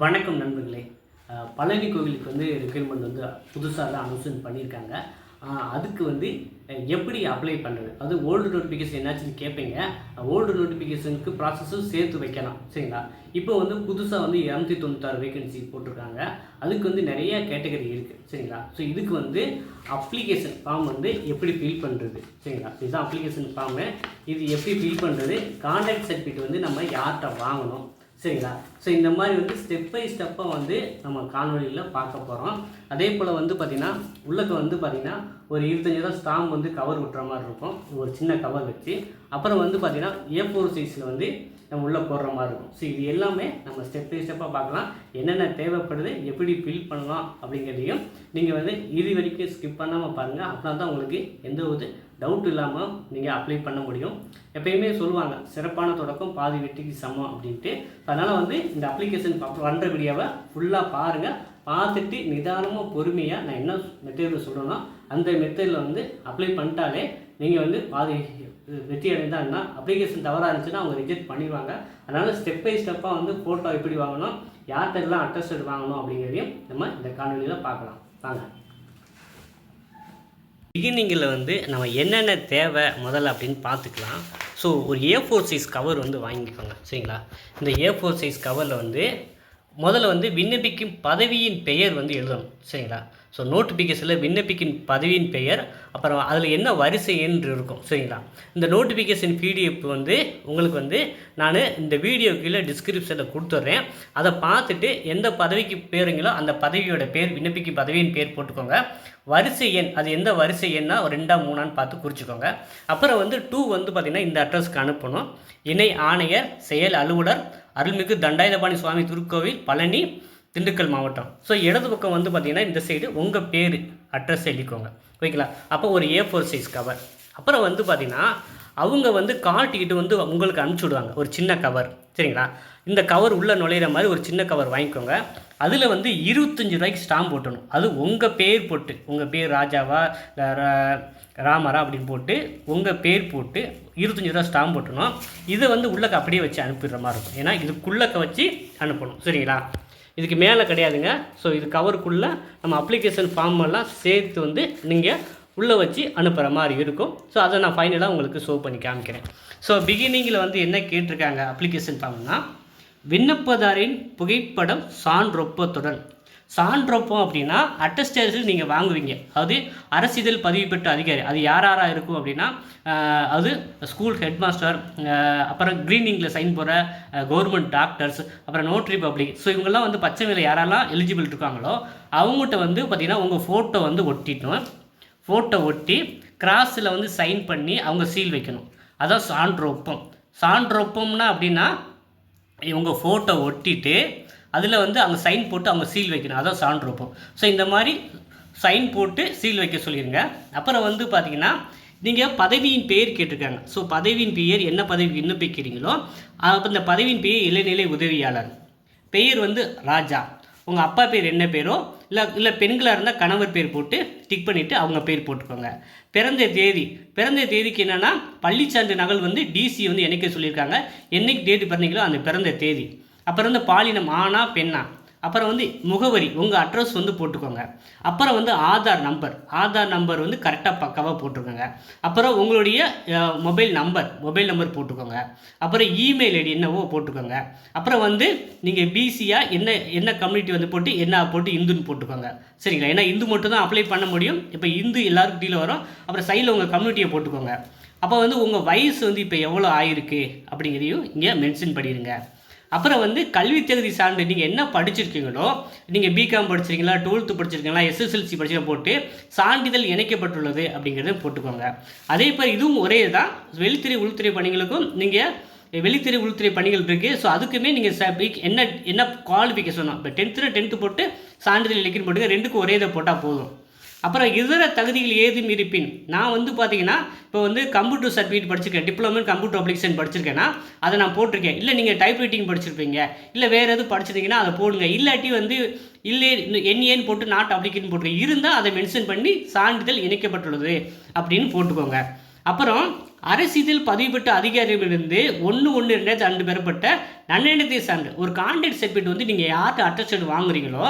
வணக்கம் நண்பர்களே. பழனி கோவிலுக்கு வந்து ரெக்யூர்மெண்ட் வந்து புதுசாக தான் அனௌன்ஸ்மெண்ட் பண்ணியிருக்காங்க. அதுக்கு வந்து எப்படி அப்ளை பண்ணுறது அது ஓல்டு நோட்டிஃபிகேஷன் என்னாச்சுன்னு கேட்பீங்க ஓல்டு நோட்டிஃபிகேஷனுக்கு ப்ராசஸும் சேர்த்து வைக்கலாம். சரிங்களா? இப்போ வந்து புதுசாக வந்து இரநூத்தி தொண்ணூத்தாறு வேகன்சி போட்டிருக்காங்க. அதுக்கு வந்து நிறைய கேட்டகரி இருக்குது சரிங்களா? ஸோ இதுக்கு வந்து அப்ளிகேஷன் ஃபார்ம் வந்து எப்படி ஃபில் பண்ணுறது சரிங்களா? இதுதான் அப்ளிகேஷன் ஃபார்மு இது எப்படி ஃபில் பண்ணுறது கான்டாக்ட் சர்டிஃபிகேட் வந்து நம்ம யார்கிட்ட வாங்கணும்? சரிங்களா? ஸோ இந்த மாதிரி வந்து ஸ்டெப் பை ஸ்டெப்பாக வந்து நம்ம காணொலியில் பார்க்க போகிறோம் அதே போல் வந்து பார்த்திங்கன்னா உள்ளக்க வந்து பார்த்திங்கன்னா ஒரு இருபத்தஞ்சி ரூபா ஸ்டாம்ப் வந்து கவர் விட்டுற மாதிரி இருக்கும். ஒரு சின்ன கவர் வச்சு. அப்புறம் வந்து பார்த்திங்கன்னா ஏ ஃபோர் சைஸில் வந்து நம்ம உள்ளே போடுற மாதிரி இருக்கும். ஸோ இது எல்லாமே நம்ம ஸ்டெப் பை ஸ்டெப்பாக பார்க்கலாம். என்னென்ன தேவைப்படுது எப்படி ஃபில் பண்ணலாம் அப்படிங்கிறதையும் நீங்கள் வந்து இது வரைக்கும் ஸ்கிப் பண்ணாமல் பாருங்கள் அப்படின்னா தான் உங்களுக்கு எந்த ஒரு டவுட் இல்லாமல் நீங்கள் அப்ளை பண்ண முடியும். எப்பயுமே சொல்லுவாங்க சிறப்பான தொடக்கம் பாதி வெற்றிக்கு சமம் அப்படின்ட்டு. அதனால் வந்து இந்த அப்ளிகேஷன் பண்ணுற வீடியோவை ஃபுல்லாக பாருங்கள் பார்த்துட்டு நிதானமாக பொறுமையாக நான் என்ன மெத்தேடில் சொல்கிறேனோ அந்த மெத்தேடில் வந்து அப்ளை பண்ணிட்டாலே நீங்கள் வந்து பாதி வெற்றி அடைந்தாங்கன்னா அப்ளிகேஷன் தவறாக இருந்துச்சுன்னா அவங்க ரிஜெக்ட் பண்ணிடுவாங்க. அதனால் ஸ்டெப் பை ஸ்டெப்பாக வந்து ஃபோட்டோ எப்படி வாங்கணும் யார்கிட்ட எல்லாம் அட்டஸ்டட் வாங்கணும் அப்படிங்கிறதையும் நம்ம இந்த காணொலியில் பார்க்கலாம். வாங்க. பிகினிங்கில் வந்து நம்ம என்னென்ன தேவை முதல்ல அப்படின்னு பார்த்துக்கலாம். ஸோ ஒரு ஏ ஃபோர் சைஸ் கவர் வந்து வாங்கிக்கோங்க. சரிங்களா? இந்த ஏ ஃபோர் சைஸ் கவரில் வந்து முதல்ல வந்து விண்ணப்பிக்கும் பதவியின் பெயர் வந்து எழுதணும். சரிங்களா? ஸோ நோட்டிஃபிகேஷனில் விண்ணப்பிக்கின் பதவியின் பெயர் அப்புறம் அதில் என்ன வரிசை என்று இருக்கும் சரிங்களா? இந்த நோட்டிஃபிகேஷன் பிடிஎஃப் வந்து உங்களுக்கு வந்து நான் இந்த வீடியோ கீழே டிஸ்கிரிப்ஷனில் கொடுத்துட்றேன். அதை பார்த்துட்டு எந்த பதவிக்கு பேருங்களோ அந்த பதவியோட பேர் விண்ணப்பிக்கும் பதவியின் பேர் போட்டுக்கோங்க. வரிசை எண் அது எந்த வரிசை எண்ணா ஒரு ரெண்டா மூணான்னு பார்த்து குறிச்சிக்கோங்க. அப்புறம் வந்து டூ வந்து பார்த்திங்கன்னா இந்த அட்ரஸ்க்கு அனுப்பணும். இணை ஆணையர் செயல் அலுவலர் அருள்மிகு தண்டாயுதபாணி சுவாமி திருக்கோவில் பழனி திண்டுக்கல் மாவட்டம். ஸோ இடது பக்கம் வந்து பார்த்திங்கன்னா இந்த சைடு உங்கள் பேர் அட்ரஸ் எழுதிக்கோங்க. ஓகேங்களா? அப்போ ஒரு ஏ ஃபோர் சைஸ் கவர் அப்புறம் வந்து பார்த்திங்கன்னா அவங்க வந்து காட்டிக்கிட்டு வந்து உங்களுக்கு அனுப்பிச்சி விடுவாங்க. ஒரு சின்ன கவர் சரிங்களா? இந்த கவர் உள்ளே நுழையிற மாதிரி ஒரு சின்ன கவர் வாங்கிக்கோங்க. அதில் வந்து இருபத்தஞ்சி ரூபாய்க்கு ஸ்டாம்ப் போட்டணும். அது உங்கள் பேர் போட்டு உங்கள் பேர் ராஜாவா ரா- ராமரா அப்படின்னு போட்டு உங்கள் பேர் போட்டு இருபத்தஞ்சி ரூபா ஸ்டாம்ப் போட்டணும். இதை வந்து உள்ளக்க அப்படியே வச்சு அனுப்பிடுற மாதிரி இருக்கும். ஏன்னா இதுக்குள்ளக்க வச்சு அனுப்பணும். சரிங்களா? இதுக்கு மேலே கிடையாதுங்க. ஸோ இது கவருக்குள்ளே நம்ம அப்ளிகேஷன் ஃபார்ம் எல்லாம் சேர்த்து வந்து நீங்கள் உள்ளே வச்சு அனுப்புகிற மாதிரி இருக்கும். ஸோ அதை நான் ஃபைனலாக உங்களுக்கு ஷோ பண்ணி காமிக்கிறேன். ஸோ பிகினிங்கில் வந்து என்ன கேட்டிருக்காங்க அப்ளிகேஷன் ஃபார்ம்னா விண்ணப்பதாரின் புகைப்படம் சான்றொப்பத்துடன். சான்றொப்பம் அப்படின்னா அட்டஸ்டேஷன் நீங்கள் வாங்குவீங்க. அது அரசிதழ் பதிவு பெற்ற அதிகாரி. அது யார் யாராக இருக்கும் அப்படின்னா அது ஸ்கூல் ஹெட் மாஸ்டர் அப்புறம் க்ரீனிங்கில் சைன் போகிற கவர்மெண்ட் டாக்டர்ஸ் அப்புறம் நோட்ரி பப்ளிக் ஸோ இவங்கெல்லாம் வந்து பச்சை மேலே யாரெல்லாம் எலிஜிபிள் இருக்காங்களோ அவங்ககிட்ட வந்து பார்த்திங்கன்னா உங்கள் ஃபோட்டோ வந்து ஒட்டிட்டோம் ஃபோட்டோ ஒட்டி கிராஸில் வந்து சைன் பண்ணி அவங்க சீல் வைக்கணும். அதான் சான்றொப்பம். சான்றொப்பம்னா அப்படின்னா இவங்க ஃபோட்டோ ஒட்டிட்டு அதில் வந்து அவங்க சைன் போட்டு அவங்க சீல் வைக்கணும். அதான் சான்று சான்றொப்பம் ஸோ இந்த மாதிரி சைன் போட்டு சீல் வைக்க சொல்லிடுங்க அப்புறம் வந்து பார்த்தீங்கன்னா நீங்கள் பதவியின் பெயர் கேட்டிருக்காங்க. ஸோ பதவியின் பெயர் என்ன பதவி விண்ணப்பிக்கிறீங்களோ அப்போ இந்த பதவியின் பெயர் இளநிலை உதவியாளர். பெயர் வந்து ராஜா. உங்கள் அப்பா பேர் என்ன பேரோ இல்லை இல்லை பெண்களாக இருந்தால் கணவர் பேர் போட்டு டிக் பண்ணிவிட்டு அவங்க பேர் போட்டுக்கோங்க. பிறந்த தேதி. பிறந்த தேதிக்கு என்னென்னா பள்ளிச்சான்று நகல் வந்து டிசி வந்து என்னைக்கு சொல்லியிருக்காங்க. என்னைக்கு டேட்டு பிறந்தீங்களோ அந்த பிறந்த தேதி. அப்புறம் வந்து பாலினம் ஆணா பெண்ணா? அப்புறம் வந்து முகவரி உங்கள் அட்ரஸ் வந்து போட்டுக்கோங்க. அப்புறம் வந்து ஆதார் நம்பர் ஆதார் நம்பர் வந்து கரெக்டாக பக்காவாக போட்டுக்கோங்க. அப்புறம் உங்களுடைய மொபைல் நம்பர் மொபைல் நம்பர் போட்டுக்கோங்க. அப்புறம் இமெயில் ஐடி என்னவோ போட்டுக்கோங்க. அப்புறம் வந்து நீங்கள் பிசியாக என்ன என்ன கம்யூனிட்டி வந்து போட்டு என்ன போட்டு இந்துன்னு போட்டுக்கோங்க. சரிங்களா? ஏன்னா இந்து மட்டும் தான் அப்ளை பண்ண முடியும். இப்போ இந்து எல்லாருக்கும் கீழே வரும். அப்புறம் சைடில் உங்கள் கம்யூனிட்டியை போட்டுக்கோங்க. அப்போ வந்து உங்கள் வயசு வந்து இப்போ எவ்வளோ ஆயிருக்கு அப்படிங்கிறதையும் இங்கே மென்ஷன் பண்ணிடுங்க அப்புறம் வந்து கல்வி தகுதி சான்று நீங்கள் என்ன படிச்சிருக்கீங்களோ நீங்கள் பிகாம் படிச்சிருக்கீங்களா டுவெல்த்து படிச்சிருக்கீங்களா எஸ்எஸ்எல்சி படிச்சு போட்டு சான்றிதழ் இணைக்கப்பட்டுள்ளது அப்படிங்கிறத போட்டுக்கோங்க. அதே போல் இதுவும் ஒரே தான் வெளித்துறை உள்துறை பணிகளுக்கும் நீங்கள் வெளித்துறை உள்துறை பணிகள் இருக்குது ஸோ அதுக்குமே நீங்கள் ச பி- என்ன என்ன குவாலிஃபிகேஷனோ இப்போ டென்த்தில் டென்த்து போட்டு சான்றிதழ் இலக்கியம் போட்டுங்க ரெண்டுக்கும் ஒரே இதை போட்டால் போதும். அப்புறம் இதர தகுதிகள் ஏதும் இருப்பின் நான் வந்து பார்த்தீங்கன்னா இப்போ வந்து கம்ப்யூட்டர் சர்டிஃபிகேட் படிச்சிருக்கேன் டிப்ளமோ கம்ப்யூட்டர் அப்ளிகேஷன் படிச்சிருக்கேன்னா அதை நான் போட்டிருக்கேன். இல்லை நீங்கள் டைப் ரைட்டிங் படிச்சிருப்பீங்க. இல்லை வேறு எதுவும் படிச்சிருந்தீங்கன்னா அதை போடுங்க. இல்லாட்டி வந்து இல்லை என்ஏன்னு போட்டு நாட் அப்ளிகேஷன் போட்டுருங்க இருந்தால் அதை மென்ஷன் பண்ணி சான்றிதழ் இணைக்கப்பட்டுள்ளது அப்படின்னு போட்டுக்கோங்க. அப்புறம் அரசியல் பதிவுபெற்ற அதிகாரிகளிலிருந்து ஒன்று ஒன்று ரெண்டாயிரத்தி ரெண்டு பெறப்பட்ட நன்னெண்ணத்தை சான்று ஒரு கான்ட்ராக்ட் சர்டிஃபிகேட் வந்து நீங்கள் யார்கிட்ட அட்டஸ்டட் வாங்குறீங்களோ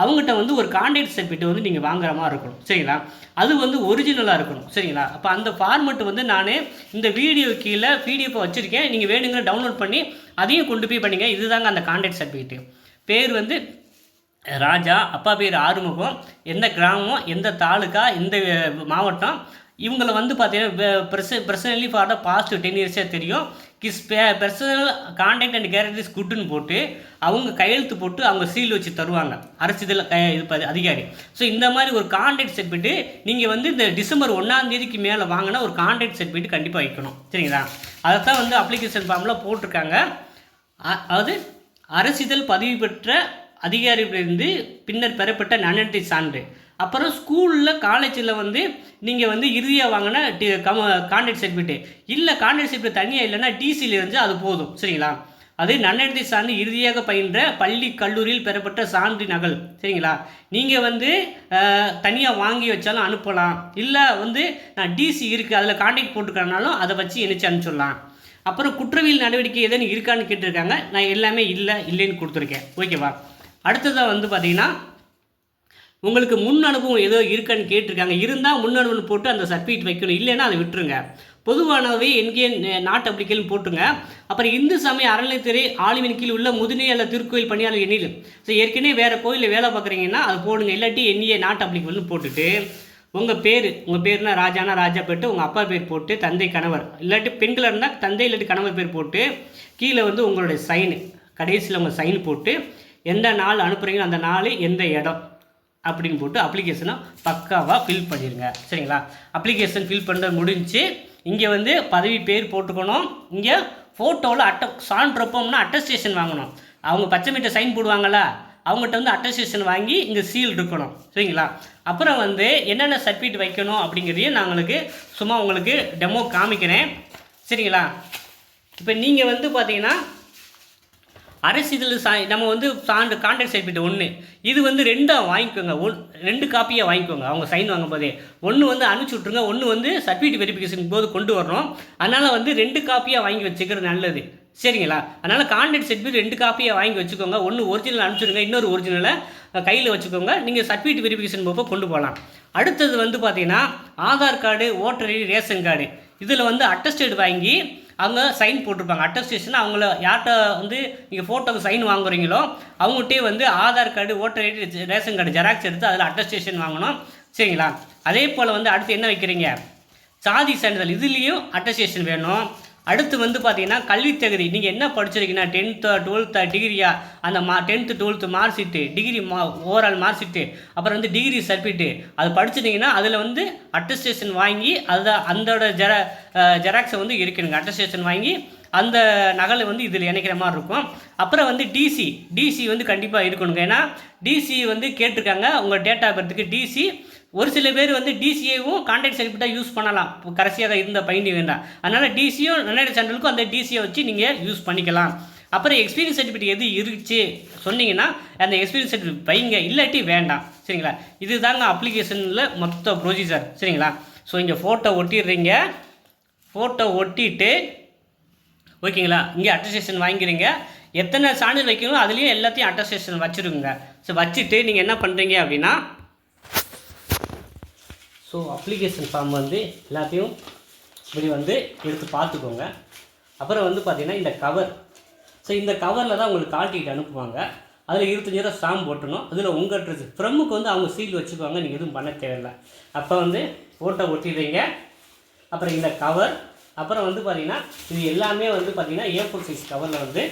அவங்ககிட்ட வந்து ஒரு கான்ட்ராக்ட் சர்டிஃபிகேட் வந்து நீங்கள் வாங்குற மாதிரி இருக்கணும். சரிங்களா? அது வந்து ஒரிஜினலாக இருக்கணும். சரிங்களா? அப்போ அந்த ஃபார்மெட் வந்து நான் இந்த வீடியோ கீழே பிடிஎஃப் வச்சுருக்கேன். நீங்கள் வேணுங்கிற டவுன்லோட் பண்ணி அதையும் கொண்டு போய் பண்ணிங்க. இதுதாங்க அந்த கான்ட்ராக்ட் சர்டிஃபிகேட்டு பேர் வந்து ராஜா அப்பா பேர் ஆறுமுகம். எந்த கிராமம் எந்த தாலுக்கா எந்த மாவட்டம் இவங்களை வந்து பார்த்தீங்கன்னா பிரச personally for the past ten இயர்ஸாக தெரியும். Kiss personal contact and characters குட்டுன்னு போட்டு அவங்க கையெழுத்து போட்டு அவங்க சீல் வச்சு தருவாங்க. அரசிதழ் க இது அதிகாரி. ஸோ இந்த மாதிரி ஒரு கான்டாக்ட் சர்டிஃபிகேட்டு நீங்கள் வந்து இந்த டிசம்பர் ஒன்றாம் தேதிக்கு மேலே வாங்கினா ஒரு கான்டாக்ட் சர்டிஃபிகேட் கண்டிப்பாக வைக்கணும். சரிங்களா? அதை தான் வந்து அப்ளிகேஷன் ஃபார்மில் போட்டிருக்காங்க. அதாவது அரசிதழ் பதிவு பெற்ற அதிகாரியிலிருந்து பின்னர் பெறப்பட்ட நன்னடத்தை சான்று. அப்புறம் ஸ்கூலில் காலேஜில் வந்து நீங்கள் வந்து இறுதியாக வாங்கின டி கம கான்டாக்ட் சர்டிஃபிகேட்டு இல்லை கான்டாக்ட் சர்டிஃபிகேட் தனியாக இல்லைன்னா டிசியில் இருந்து அது போதும் சரிங்களா? அது நன்னடத்தை சான்று இறுதியாக பயின்ற பள்ளி கல்லூரியில் பெறப்பட்ட சான்று நகல் சரிங்களா? நீங்கள் வந்து தனியாக வாங்கி வச்சாலும் அனுப்பலாம். இல்லை வந்து நான் டிசி இருக்குது அதில் கான்டாக்ட் போட்டுக்கிறனாலும் அதை வச்சு இணைச்சு அனுப்பிச்சிடலாம். அப்புறம் குற்றவியல் நடவடிக்கை எதுன்னு இருக்கான்னு கேட்டிருக்காங்க. நான் எல்லாமே இல்லை இல்லைன்னு கொடுத்துருக்கேன். ஓகேவா? அடுத்ததாக வந்து பார்த்தீங்கன்னா உங்களுக்கு முன் அனுபவம் ஏதோ இருக்கான்னு கேட்டிருக்காங்க. இருந்தால் முன் அனுபவம் போட்டு அந்த சர்டிஃபிகேட் வைக்கணும். இல்லைன்னா அதை விட்டுருங்க. பொதுவானவை எங்கே நாட்டு அப்படிக்கலும் போட்டுங்க அப்புறம் இந்து சமய அறநிலைத்துறை ஆளுவின் கீழ் உள்ள முதுநிலை அல்ல திருக்கோயில் பணியாளர் எண்ணிலும் ஸோ ஏற்கனவே வேறு கோயிலில் வேலை பார்க்குறீங்கன்னா அதை போடுங்க. இல்லாட்டி எண்ணிய நாட்டு அப்ளிகேஷன் போட்டுட்டு உங்கள் பேர் உங்கள் பேர்னா ராஜானா ராஜா போட்டு உங்கள் அப்பா பேர் போட்டு தந்தை கணவர். இல்லாட்டி பெண்களாக இருந்தால் தந்தை இல்லாட்டி கணவர் பேர் போட்டு கீழே வந்து உங்களுடைய சைனு கடைசியில் உங்கள் சைன் போட்டு எந்த நாள் அனுப்புகிறீங்களோ அந்த நாள் எந்த இடம் அப்படின்னு போட்டு அப்ளிகேஷனை பக்காவாக ஃபில் பண்ணிடுங்க சரிங்களா? அப்ளிகேஷன் ஃபில் பண்ணுறது முடிஞ்சு இங்கே வந்து பதவி பேர் போட்டுக்கணும். இங்கே ஃபோட்டோவில் அட்ட சான்றப்போம்னா அட்டஸ்டேஷன் வாங்கணும். அவங்க பச்சை மீட்டை சைன் போடுவாங்களா அவங்ககிட்ட வந்து அட்டஸ்டேஷன் வாங்கி இங்கே சீல் இருக்கணும். சரிங்களா? அப்புறம் வந்து என்னென்ன சர்டிஃபிகேட் வைக்கணும் அப்படிங்கிறதையும் நான் உங்களுக்கு சும்மா உங்களுக்கு டெமோ காமிக்கிறேன். சரிங்களா? இப்போ நீங்கள் வந்து பார்த்தீங்கன்னா அரசிதழ் சா நம்ம வந்து சான்று கான்ட்ராக்ட் சர்டிஃபிகேட் ஒன்று இது வந்து ரெண்டாக வாங்கிக்கோங்க. ஒன் ரெண்டு காப்பியாக வாங்கிக்கோங்க. அவங்க சைன் வாங்கும் போதே ஒன்று வந்து அனுப்பிச்சி விட்ருங்க ஒன்று வந்து சர்டிஃபிகேட் வெரிஃபிகேஷன் போது கொண்டு வரணும். அதனால் வந்து ரெண்டு காப்பியாக வாங்கி வச்சுக்கிறது நல்லது. சரிங்களா? அதனால் கான்ட்ராக்ட் சர்டிஃபிகேட் ரெண்டு காப்பியாக வாங்கி வச்சுக்கோங்க. ஒன்று ஒரிஜினல் அனுப்பிச்சிடுங்க இன்னொரு ஒரிஜினலை கையில் வச்சுக்கோங்க. நீங்கள் சர்டிஃபிகேட் வெரிஃபிகேஷன் போக கொண்டு போகலாம். அடுத்தது வந்து பார்த்தீங்கன்னா Aadhaar card voter ID ration card இதில் வந்து அட்டஸ்டேட் வாங்கி அவங்க சைன் போட்டிருப்பாங்க. அட்டஸ்டேஷன் அவங்கள யார்கிட்ட வந்து நீங்கள் ஃபோட்டோக்கு சைன் வாங்குறீங்களோ அவங்ககிட்டயே வந்து Aadhaar card voter ID ration card xerox எடுத்து அதில் அட்டஸ்டேஷன் வாங்கணும். சரிங்களா? அதே போல் வந்து அடுத்து என்ன வைக்கிறீங்க? சாதி சான்றிதழ். இதுலேயும் அட்டஸ்டேஷன் வேணும். அடுத்து வந்து பார்த்தீங்கன்னா கல்வி தகுதி. நீங்கள் என்ன படிச்சிருக்கீங்கன்னா டென்த்து டுவெல்த்தா டிகிரியா அந்த மா tenth twelfth mark sheet degree மா ஓவரால் மார்க் ஷீட்டு அப்புறம் வந்து டிகிரி சர்டிஃபிகேட்டு அது படிச்சிட்டிங்கன்னா அதில் வந்து அட்டஸ்டேஷன் வாங்கி அதை அந்தோட ஜெர ஜெராக்ஸை வந்து இருக்கணுங்க அட்டஸ்டேஷன் வாங்கி அந்த நகலை வந்து இதில் இணைக்கிற மாதிரி இருக்கும். அப்புறம் வந்து டிசி டிசி வந்து கண்டிப்பாக இருக்கணுங்க. ஏன்னா டிசி வந்து கேட்டிருக்காங்க. உங்கள் டேட்டா ஆஃப் பர்த்துக்கு டிசி ஒரு சில பேர் வந்து டிசிஏவும் கான்டாக்ட் சர்டிஃபிகேட்டாக யூஸ் பண்ணலாம். கடைசியாக இருந்த பயணி வேண்டாம் அதனால் டிசியும் நன்னடை சான்றிதழுக்கும் அந்த டிசியை வச்சு நீங்கள் யூஸ் பண்ணிக்கலாம். அப்புறம் எக்ஸ்பீரியன்ஸ் சர்டிஃபிகேட் எது இருந்துச்சு சொன்னீங்கன்னா அந்த எக்ஸ்பீரியன்ஸ் சர்டிஃபிகேட் வைங்க. இல்லாட்டி வேண்டாம். சரிங்களா? இதுதாங்க அப்ளிகேஷனில் மொத்த ப்ரொசீஜர் சரிங்களா? ஸோ இங்கே ஃபோட்டோ ஒட்டிடுறீங்க. ஃபோட்டோ ஒட்டிட்டு ஓகேங்களா? இங்கே அட்டஸ்டேஷன் வாங்கிக்கிறீங்க எத்தனை சான்றிதழ் வைக்கணும் அதுலேயும் எல்லாத்தையும் அட்டஸ்டேஷன் வச்சுருக்குங்க ஸோ வச்சுட்டு நீங்கள் என்ன பண்ணுறீங்க அப்படின்னா ஸோ அப்ளிகேஷன் ஃபார்ம் வந்து எல்லாத்தையும் இப்படி வந்து எடுத்து பார்த்துக்கோங்க. அப்புறம் வந்து பார்த்தீங்கன்னா இந்த கவர் ஸோ இந்த கவரில் தான் உங்களுக்கு காட்டிட்டு அனுப்புவாங்க. அதில் இருபத்தஞ்சி ரூபா ஸ்டாம்ப் போட்டணும் அதில் உங்கள் ட்ரெஸ் ஃப்ரம்முக்கு வந்து அவங்க சீல் வச்சுக்குவாங்க. நீங்கள் எதுவும் பண்ண தேவையில்லை. அப்போ வந்து ஓட்டை ஒட்டிடுறீங்க. அப்புறம் இந்த கவர் அப்புறம் வந்து பார்த்தீங்கன்னா இது எல்லாமே வந்து பார்த்தீங்கன்னா ஏ ஃபோர் சைஸ் கவரில் வந்து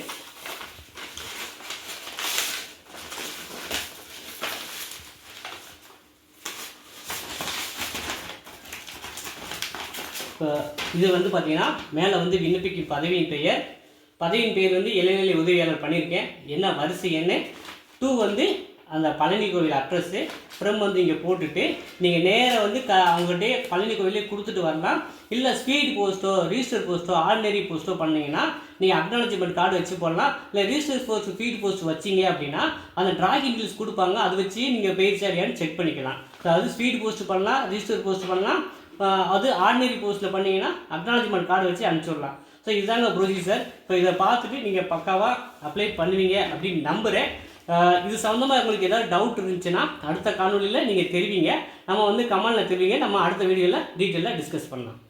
இப்போ இது வந்து பார்த்தீங்கன்னா மேலே வந்து விண்ணப்பிக்கும் பதவியின் பெயர். பதவியின் பெயர் வந்து இளைநிலை உதவியாளர் பண்ணியிருக்கேன். என்ன வரிசை என்ன டூ வந்து அந்த பழனி கோவில் அட்ரஸ்ஸு ஃப்ரம் வந்து இங்கே போட்டுட்டு நீங்கள் நேராக வந்து க அவங்ககிட்டே பழனி கோவிலே கொடுத்துட்டு வரலாம். இல்லை ஸ்பீட் போஸ்ட்டோ ரிஜிஸ்டர் போஸ்ட்டோ ஆர்டினரி போஸ்ட்டோ பண்ணிங்கன்னா நீங்கள் அக்னாலஜ்மெண்ட் கார்டு வச்சு போடலாம். இல்லை ரிஜிஸ்டர் போஸ்ட் ஸ்பீட் போஸ்ட் வச்சீங்க அப்படின்னா அந்த டிராகிங் டீல்ஸ் கொடுப்பாங்க. அதை வச்சு நீங்கள் பெய்ட் சரியானு செக் பண்ணிக்கலாம். அதாவது ஸ்பீட் போஸ்ட் பண்ணலாம் ரிஜிஸ்டர் போஸ்ட் பண்ணலாம். அது ஆர்டினரி போஸ்ட்டில் பண்ணிங்கன்னா அக்னாலஜ்மெண்ட் கார்டு வச்சு அனுப்பிச்சிடலாம். ஸோ இதுதாங்க ப்ரொசீஜர் இப்போ இதை பார்த்துட்டு நீங்கள் பக்காவாக அப்ளை பண்ணுவீங்க அப்படின்னு நம்புகிறேன் இது சம்மந்தமாக உங்களுக்கு ஏதாவது டவுட் இருந்துச்சுன்னா அடுத்த காணொலியில் நீங்கள் தெரிவிங்க. நம்ம வந்து கமெண்டில் தெரிவிங்க. நம்ம அடுத்த வீடியோவில் டீட்டெயிலாக டிஸ்கஸ் பண்ணலாம்.